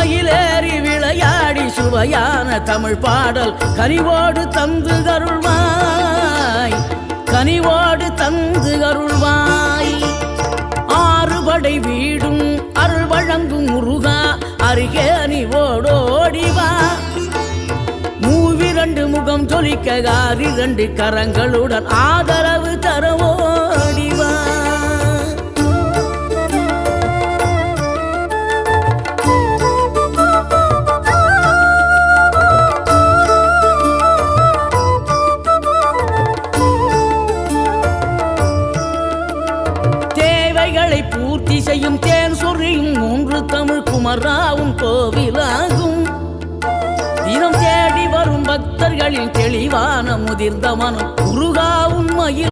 மயிலேறி விளையாடி சுவையான தமிழ் பாடல் கனிவோடு தந்து கருள்வாய் கனிவோடு தந்து கருள்வாய் ஆறுபடை வீடும் அருள் வழங்கும் முருகா அருகே அணிவோடோடிவா மூவிரண்டு முகம் ஜொலிக்க ஆறிரண்டு கரங்களுடன் ஆதரவு தேவைகளை பூர்த்தி செய்யும் தேன் சொறியும் மூன்று தமிழ் குமராவும் கோவிலாகும். தினம் தேடி வரும் பக்தர்களின் தெளிவான முதிர்ந்த மனம் குருகாவும் மயில்